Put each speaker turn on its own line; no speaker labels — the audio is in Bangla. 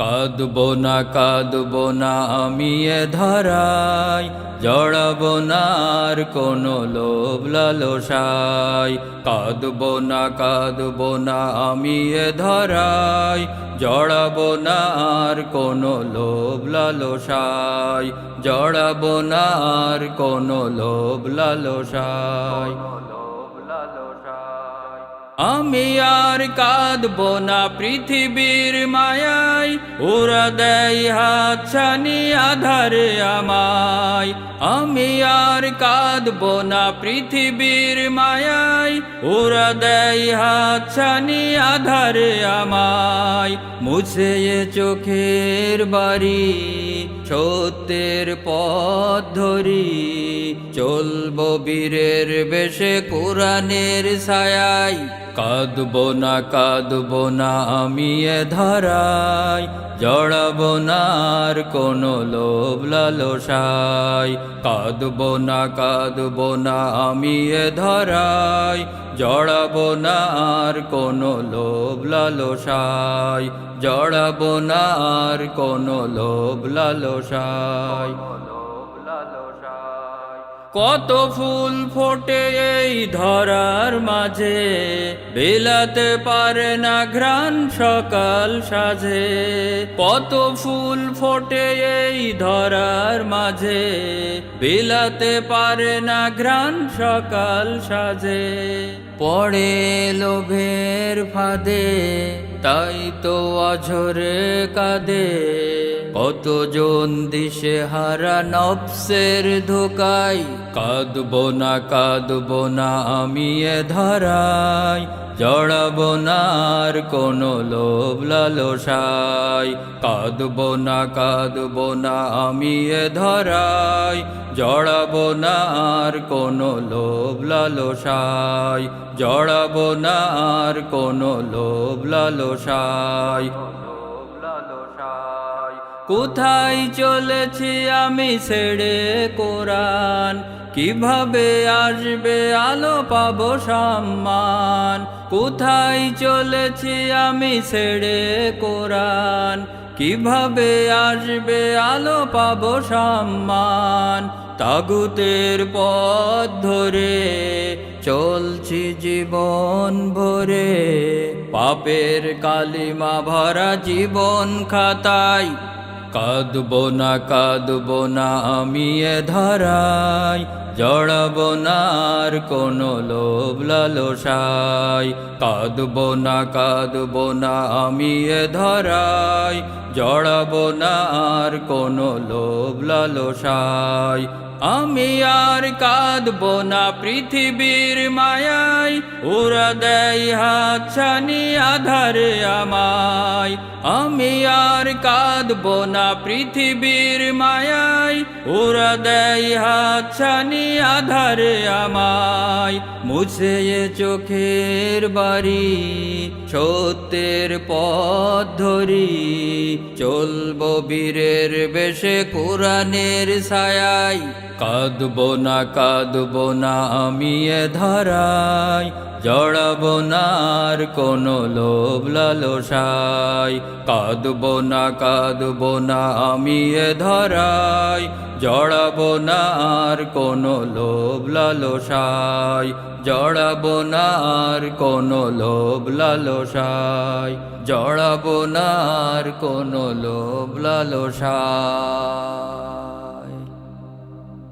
কাঁদব না কাঁদব না আমি এ ধরাই জড়াব না আর কোনো লোভ লালসাই কাঁদব না কাঁদব না আমি এ ধরাই জড়াব না আর কোনো লোভ লালসাই জড়াব না আর কোনো লোভ লালসাই আমি আর কাঁদব না পৃথিবীর মায়ায় ওরা দেয় হাত ছানি আধারে আমায়। আমি আর কাঁদব না পৃথিবীর মায়ায়। ওরা দেয় হাত ছানি আধারে আমায়। মুছে চোখের বাড়ি, সত্যের পথ ধরি। চলব বীরের বেশে কোরআনের ছায়ায়। কাঁদব না কাঁদব না আমি এ ধরাই জড়াব নার কোন লোভ লালসাই কাঁদব না কাঁদব না আমি এ ধরাই জড়াব নার কোন লোভ লালসাই জড়াব নার কোনো লোভ লালসাই কত ফুল ফোটে এই ধরার মাঝে? বিলাতে পারে না ঘ্রাণ সকাল সাজে কত ফুল ফোটে এই ধরার মাঝে? বিলাতে পারে না ঘ্রাণ সকাল সাজে পড়ে লোভের ফাঁদে, তাই তো অঝরে কাঁদে। কতজন দিশে হারা নফসের ধোকাই কাঁদব না কাঁদব না আমি এ ধরাই জড়াব না আর কোনো লোভ লালসাই কাঁদব না কাঁদব না আমি এ ধরাই জড়াব না আর কোনো লোভ লালসাই জড়াব না আর কোনো লোভ লালসাই কোথায় চলেছি আমি ছেড়ে কোরআন? কীভাবে আসবে আলো পাবো সম্মান? কোথায় চলেছি আমি ছেড়ে কোরআন? কীভাবে আসবে আলো পাবো সম্মান? তাগুতের পথ ধরে চলছি জীবন ভরে। পাপের কালিমা ভরা জীবন খাতায় কাঁদব না কাঁদব না আমি এ ধরাই জড়াব না আর কোনো লোভ লালসাই কাঁদব না কাঁদব না আমি এ ধরাই জড়াব না আর কোনো লোভ লালসাই আমি আর কাঁদব না পৃথিবীর মায়ায়। ওরা দেয় হাত ছানি আধারে আমায়। আমি আর কাঁদব না পৃথিবীর মায়ায়। ওরা দেয় হাত ছানি আধারে আমায়। মুছে চোখের বাড়ি, সত্যের পথ ধরি। চলব বীরের বেশে কোরআনের ছায়ায়। কাঁদব না কাঁদব না আমি এ ধরাই জড়াব না আর কোনো লোভ লালসাই কাঁদব না কাঁদব না, আমি এ ধরাই জড়াব না আর কোনো লোভ লালসাই জড়াব না আর কোনো লোভ লালসাই জড়াব না আর কোনো লোভ লালসাই